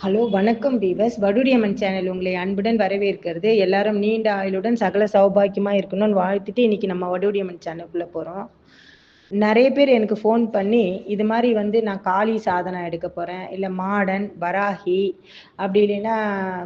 Hello வணக்கம் பீவஸ் வடுரியம்மன் channel உங்களை அன்புடன் வரவேற்கிறது. எல்லாரும் நீண்ட ஆயுளுடன் சகல சௌபாக்கியமா இருக்கணும்னு வாழ்த்துட்டு இன்னைக்கு நம்ம வடுரியம்மன் சேனலுக்குள்ள போறோம். நிறைய பேர் எனக்கு ஃபோன் பண்ணி இது மாதிரி வந்து நான் காளி சாதனம் எடுக்க போறேன் இல்லை மாடன் வராகி அப்படி இல்லைன்னா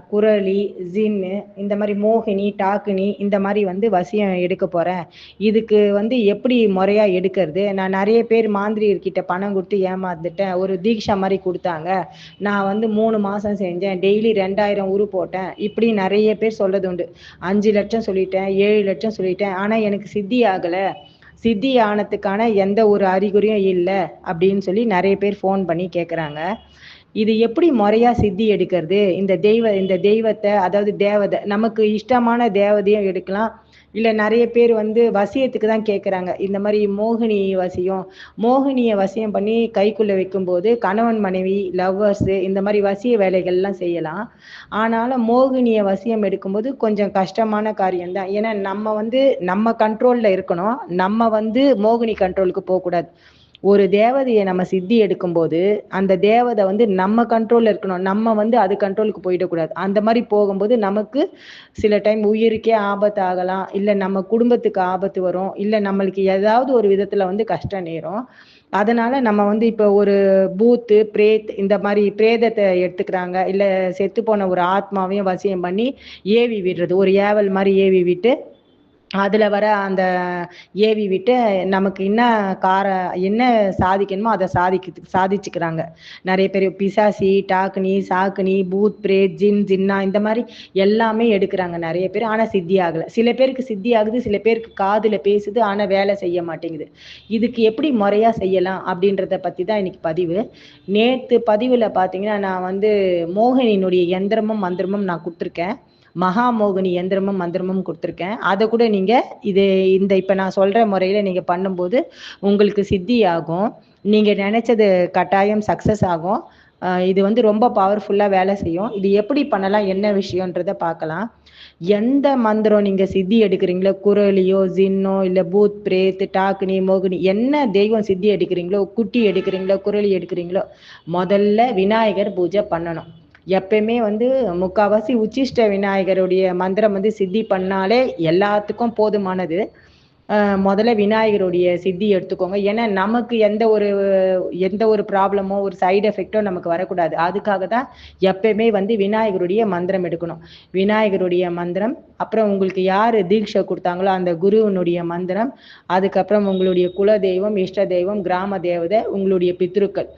குரளி ஜின்னு இந்த மாதிரி மோகினி டாக்குனி இந்த மாதிரி வந்து வசியம் எடுக்க போறேன். இதுக்கு வந்து எப்படி முறையா எடுக்கிறது? நான் நிறைய பேர் மாந்திரியர்கிட்ட பணம் கொடுத்து ஏமாந்துட்டேன். ஒரு தீக்ஷா மாதிரி கொடுத்தாங்க. நான் வந்து மூணு மாசம் செஞ்சேன். டெய்லி ரெண்டாயிரம் உரு போட்டேன். இப்படி நிறைய பேர் சொல்றது உண்டு அஞ்சு லட்சம் சொல்லிட்டேன் ஏழு லட்சம் சொல்லிட்டேன். ஆனா எனக்கு சித்தி ஆகலை. சித்தி ஆனத்துக்கான எந்த ஒரு அறிகுறியும் இல்லை அப்படின்னு சொல்லி நிறைய பேர் ஃபோன் பண்ணி கேட்குறாங்க இது எப்படி முறையா சித்தி எடுக்கிறது? இந்த தெய்வ இந்த தெய்வத்தை அதாவது தேவதை நமக்கு இஷ்டமான தேவதையும் எடுக்கலாம். இல்லை நிறைய பேர் வந்து வசியத்துக்கு தான் கேட்குறாங்க இந்த மாதிரி மோகினி வசியம் மோகினியை வசியம் பண்ணி கைக்குள்ளே வைக்கும்போது கணவன் மனைவி லவ்வர்ஸு இந்த மாதிரி வசிய வேலைகள்லாம் செய்யலாம். ஆனாலும் மோகினியை வசியம் எடுக்கும்போது கொஞ்சம் கஷ்டமான காரியம்தான். ஏன்னா நம்ம வந்து நம்ம கண்ட்ரோலில் இருக்கணும். நம்ம வந்து மோகினி கண்ட்ரோலுக்கு போகக்கூடாது. ஒரு தேவதையை நம்ம சித்தி எடுக்கும்போது அந்த தேவதை வந்து நம்ம கண்ட்ரோல்ல இருக்கணும். நம்ம வந்து அது கண்ட்ரோலுக்கு போயிடக்கூடாது. அந்த மாதிரி போகும்போது நமக்கு சில டைம் உயிருக்கே ஆபத்து ஆகலாம். இல்லை நம்ம குடும்பத்துக்கு ஆபத்து வரும். இல்லை நம்மளுக்கு ஏதாவது ஒரு விதத்துல வந்து கஷ்டம் நேரும். அதனால நம்ம வந்து இப்போ ஒரு பூத்து பிரேத் இந்த மாதிரி பிரேதத்தை எடுத்துக்கிறாங்க. இல்லை செத்து போன ஒரு ஆத்மாவையும் வசியம் பண்ணி ஏவி விடுறது. ஒரு ஏவல் மாதிரி ஏவி விட்டு அதில் வர அந்த ஏவி விட்டு நமக்கு என்ன கார என்ன சாதிக்கணுமோ அதை சாதிக்க சாதிச்சுக்கிறாங்க. நிறைய பேர் பிசாசி டாக்னி சாக்குனி பூத் பிரேத் ஜின் ஜின்னா இந்த மாதிரி எல்லாமே எடுக்கிறாங்க நிறைய பேர். ஆனால் சித்தி ஆகலை. சில பேருக்கு சித்தி ஆகுது சில பேருக்கு காதில் பேசுது ஆனால் வேலை செய்ய மாட்டேங்குது. இதுக்கு எப்படி முறையாக செய்யலாம் அப்படின்றத பற்றி தான் இன்னைக்கு பதிவு. நேற்று பதிவில் பார்த்தீங்கன்னா நான் வந்து மோகினியினுடைய எந்திரமும் மந்திரமும் நான் கொடுத்துருக்கேன். மகாமோகினி எந்திரமும் மந்திரமும் கொடுத்துருக்கேன். அதை கூட நீங்கள் இது இந்த இப்போ நான் சொல்கிற முறையில் நீங்கள் பண்ணும்போது உங்களுக்கு சித்தி ஆகும் நீங்கள் நினச்சது கட்டாயம் சக்ஸஸ் ஆகும். இது வந்து ரொம்ப பவர்ஃபுல்லாக வேலை செய்யும். இது எப்படி பண்ணலாம் என்ன விஷயன்றத பார்க்கலாம். எந்த மந்திரம் நீங்கள் சித்தி எடுக்கிறீங்களோ குரலியோ ஜின்னோ இல்லை பூத் பிரேத் டாக்னி மோகினி என்ன தெய்வம் சித்தி எடுக்கிறீங்களோ குட்டி எடுக்கிறீங்களோ குரலி எடுக்கிறீங்களோ முதல்ல விநாயகர் பூஜை பண்ணணும். எப்பயுமே வந்து முக்காவாசி உச்சிஷ்ட விநாயகருடைய மந்திரம் வந்து சித்தி பண்ணாலே எல்லாத்துக்கும் போதுமானது. முதல்ல விநாயகருடைய சித்தி எடுத்துக்கோங்க. ஏன்னா நமக்கு எந்த ஒரு எந்த ஒரு ப்ராப்ளமோ ஒரு சைடு எஃபெக்டோ நமக்கு வரக்கூடாது. அதுக்காக தான் எப்பயுமே வந்து விநாயகருடைய மந்திரம் எடுக்கணும். விநாயகருடைய மந்திரம் அப்புறம் உங்களுக்கு யார் தீட்சை கொடுத்தாங்களோ அந்த குருவனுடைய மந்திரம் அதுக்கப்புறம் உங்களுடைய குல தெய்வம் இஷ்ட தெய்வம் கிராம தேவதை உங்களுடைய பித்ருக்கள்.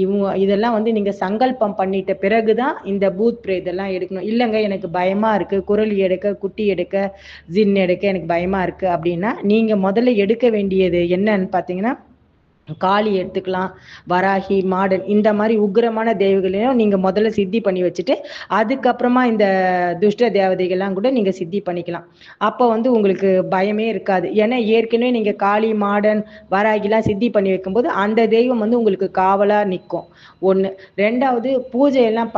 இவங்க இதெல்லாம் வந்து நீங்கள் சங்கல்பம் பண்ணிட்ட பிறகு தான் இந்த பூத் பிரேதெல்லாம் எடுக்கணும். இல்லைங்க எனக்கு பயமாக இருக்குது குரல் எடுக்க குட்டி எடுக்க ஜின் எடுக்க எனக்கு பயமாக இருக்குது அப்படின்னா நீங்கள் முதல்ல எடுக்க வேண்டியது என்னன்னு பார்த்தீங்கன்னா காளி எடுத்துக்கலாம் வராகி மாடன் இந்த மாதிரி உக்ரமான தெய்வங்களையும் நீங்க முதல்ல சித்தி பண்ணி வச்சுட்டு அதுக்கப்புறமா இந்த துஷ்ட தேவதைகள்லாம் கூட நீங்க சித்தி பண்ணிக்கலாம். அப்போ வந்து உங்களுக்கு பயமே இருக்காது. ஏன்னா ஏற்கனவே நீங்க காளி மாடன் வராகிலாம் சித்தி பண்ணி வைக்கும்போது அந்த தெய்வம் வந்து உங்களுக்கு காவலா நிற்கும் ஒன்று ரெண்டாவது பூஜை எல்லாம்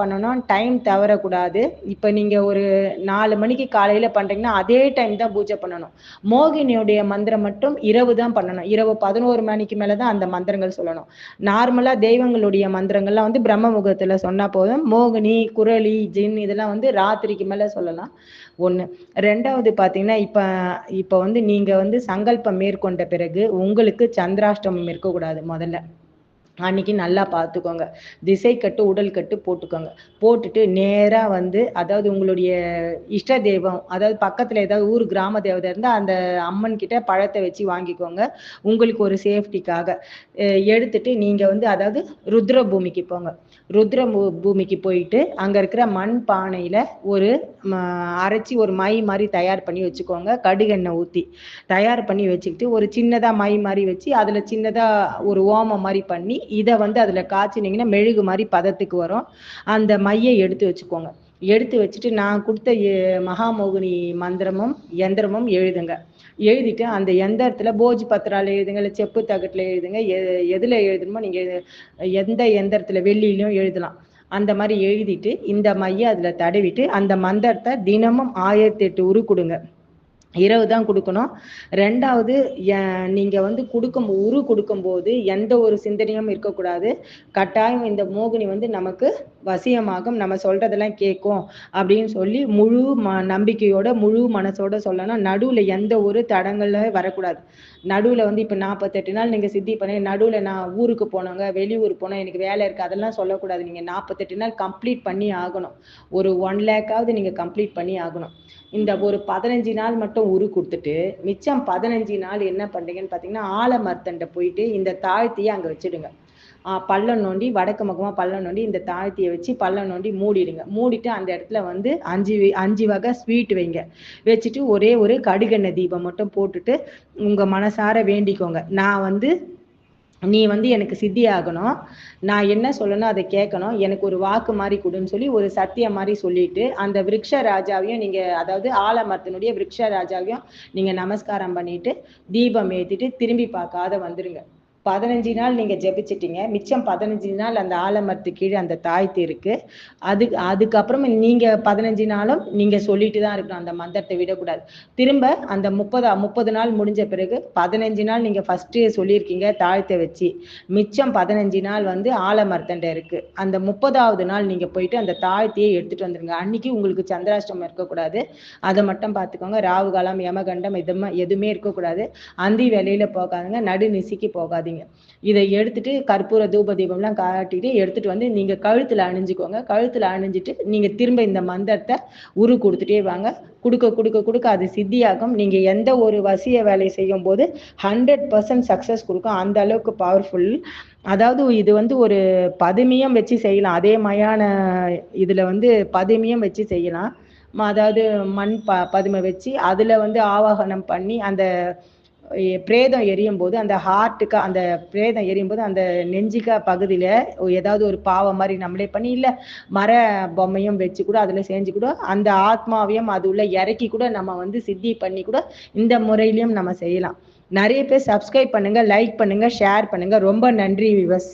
பண்ணணும். டைம் தவறக்கூடாது. இப்போ நீங்கள் ஒரு நாலு மணிக்கு காலையில் பண்ணுறீங்கன்னா அதே டைம் தான் பூஜை பண்ணணும். மோகினியுடைய மந்திரம் மட்டும் இரவு தான் பண்ணணும். இரவு பதினோரு மணிக்கு மேலே தான் அந்த மந்திரங்கள் சொல்லணும். நார்மலாக தெய்வங்களுடைய மந்திரங்கள்லாம் வந்து பிரம்ம முகத்தில் சொன்னால் போதும். மோகினி குரளி ஜின் இதெல்லாம் வந்து ராத்திரிக்கு மேலே சொல்லலாம். ஒன்று ரெண்டாவது பார்த்தீங்கன்னா இப்போ இப்போ வந்து நீங்கள் வந்து சங்கல்பம் மேற்கொண்ட பிறகு உங்களுக்கு சந்திராஷ்டமம் இருக்கக்கூடாது முதல்ல. அன்னைக்கு நல்லா பார்த்துக்கோங்க திசை கட்டு உடல் கட்டு போட்டுக்கோங்க. போட்டுட்டு நேராக வந்து அதாவது உங்களுடைய இஷ்ட தெய்வம் அதாவது பக்கத்தில் ஏதாவது ஊர் கிராம தேவதை இருந்தால் அந்த அம்மன் கிட்ட பழத்தை வச்சு வாங்கிக்கோங்க. உங்களுக்கு ஒரு சேஃப்டிக்காக. எடுத்துட்டு நீங்கள் வந்து அதாவது ருத்ர பூமிக்கு போங்க. ருத்ர பூமிக்கு போயிட்டு அங்கே இருக்கிற மண் பானையில் ஒரு அரைச்சி ஒரு மை மாதிரி தயார் பண்ணி வச்சுக்கோங்க. கடுகெண்ணெய் ஊற்றி தயார் பண்ணி வச்சுக்கிட்டு ஒரு சின்னதாக மை மாதிரி வச்சு அதில் சின்னதாக ஒரு ஓமம் மாதிரி பண்ணி இதை வந்து அதில் காய்ச்சினீங்கன்னா மெழுகு மாதிரி பதத்துக்கு வரும். அந்த மையை எடுத்து வச்சுக்கோங்க. எடுத்து வச்சுட்டு நான் கொடுத்த மகாமோகினி மந்திரமும் எந்திரமும் எழுதுங்க. எழுதிட்டு அந்த எந்திரத்தில் போஜி பத்திரால் எழுதுங்க இல்லை செப்பு தகட்டில் எழுதுங்க. எ எதில் எழுதணுமோ நீங்கள் எந்த எந்திரத்தில் வெள்ளியிலையும் எழுதலாம். அந்த மாதிரி எழுதிட்டு இந்த மைய அதில் தடவிட்டு அந்த மந்திரத்தை தினமும் ஆயிரத்தி எட்டு உரு கொடுங்க. இரவு தான் கொடுக்கணும். ரெண்டாவது நீங்கள் வந்து கொடுக்கும் உரு கொடுக்கும்போது எந்த ஒரு சிந்தனையும் இருக்கக்கூடாது. கட்டாயம் இந்த மோகினி வந்து நமக்கு வசியமாகும். நம்ம சொல்றதெல்லாம் கேட்கும் அப்படின்னு சொல்லி முழு ம நம்பிக்கையோட முழு மனசோட சொல்லணும் நடுவில் எந்த ஒரு தடங்களும் வரக்கூடாது. நடுவில் வந்து இப்போ நாற்பத்தெட்டு நாள் நீங்கள் சித்தி பண்ணி நடுவில் நான் ஊருக்கு போனோங்க வெளியூர் போனோம் எனக்கு வேலை இருக்குது அதெல்லாம் சொல்லக்கூடாது. நீங்கள் நாற்பத்தெட்டு நாள் கம்ப்ளீட் பண்ணி ஆகணும். ஒரு ஒன் லேக்காவது நீங்கள் கம்ப்ளீட் பண்ணி ஆகணும். இந்த ஒரு பதினஞ்சு நாள் மட்டும் உரு கொடுத்துட்டு மிச்சம் பதினஞ்சு நாள் என்ன பண்ணுறீங்கன்னு பார்த்தீங்கன்னா ஆலமர்த்தண்டை போயிட்டு இந்த தாழ்த்தியை அங்கே வச்சுடுங்க. பள்ளம் நோண்டி வடக்கு முகமாக பள்ளம் நோண்டி இந்த தாழ்த்தியை வச்சு பள்ளம் நோண்டி மூடிடுங்க. மூடிட்டு அந்த இடத்துல வந்து அஞ்சு அஞ்சு வகை ஸ்வீட் வைங்க. வச்சுட்டு ஒரே ஒரு கடுகெண்ணெய் தீபம் மட்டும் போட்டுட்டு உங்கள் மனசார வேண்டிக்கோங்க. நான் வந்து நீ வந்து எனக்கு சித்தி ஆகணும் நான் என்ன சொல்லணும் அதை கேட்கணும். எனக்கு ஒரு வாக்கு மாதிரி கொடுன்னு சொல்லி ஒரு சத்தியம் மாதிரி சொல்லிட்டு அந்த விரக்ஷ ராஜாவையும் நீங்க அதாவது ஆலமரத்தினுடைய விரக்ஷ ராஜாவையும் நீங்க நமஸ்காரம் பண்ணிட்டு தீபம் ஏத்திட்டு திரும்பி பார்க்காத வந்துருங்க. பதினஞ்சு நாள் நீங்க ஜெபிச்சிட்டீங்க. மிச்சம் பதினஞ்சு நாள் அந்த ஆலமரத்து கீழே அந்த தாய்த்து இருக்கு அதுக்கு அதுக்கப்புறம் நீங்க பதினஞ்சு நாளும் நீங்க சொல்லிட்டு தான் இருக்கணும். அந்த மந்திரத்தை விடக்கூடாது. திரும்ப அந்த முப்பது முப்பது நாள் முடிஞ்ச பிறகு பதினஞ்சு நாள் நீங்க ஃபர்ஸ்ட் சொல்லியிருக்கீங்க தாழ்த்தை வச்சு. மிச்சம் பதினஞ்சு நாள் வந்து ஆலமரத்தண்டை இருக்கு. அந்த முப்பதாவது நாள் நீங்க போயிட்டு அந்த தாழ்த்தியை எடுத்துட்டு வந்துருங்க. அன்னைக்கு உங்களுக்கு சந்திராஷ்டமம் இருக்கக்கூடாது. அதை மட்டும் பார்த்துக்கோங்க. ராவுகாலம் யமகண்டம் இதுமா எதுவுமே இருக்கக்கூடாது. அந்தி வேலையில போகாதுங்க. நடு நிசிக்கு போகாதீங்க. இதை எடுத்துட்டு கற்பூர தூப தீபம்லாம் காட்டிட்டு எடுத்துட்டு வந்து நீங்க கழுத்துல அணிஞ்சுக்கோங்க. கழுத்துல அணிஞ்சிட்டு நீங்க திரும்ப இந்த மந்திரத்தை உரு கொடுத்துட்டே வாங்க. கொடுக்க கொடுக்க கொடுக்க அது சித்தியாகும். நீங்க எந்த ஒரு வசிய வேலை செய்யும் போது ஹண்ட்ரட் பர்சன்ட் சக்சஸ் கொடுக்கும். அந்த அளவுக்கு பவர்ஃபுல் அதாவது இது வந்து ஒரு பதுமியம் வச்சு செய்யலாம். அதே மயான இதுல வந்து பதுமியம் வச்சு செய்யலாம். அதாவது மண் ப பதுமை வச்சு அதுல வந்து ஆவாகனம் பண்ணி அந்த பிரேதம் எரியும் போது அந்த ஹார்ட்டுக்கு அந்த பிரேதம் எரியும் போது அந்த நெஞ்சிக்க பகுதியில ஏதாவது ஒரு பாவம் மாதிரி நம்மளே பண்ணி இல்ல மர பொம்மையும் வச்சு கூட அதுல செஞ்சு கூட அந்த ஆத்மாவையும் அது உள்ள இறக்கி கூட நம்ம வந்து சித்தி பண்ணி கூட இந்த முறையிலையும் நம்ம செய்யலாம். நிறைய பேர் சப்ஸ்கிரைப் பண்ணுங்க லைக் பண்ணுங்க ஷேர் பண்ணுங்க. ரொம்ப நன்றி விவஸ்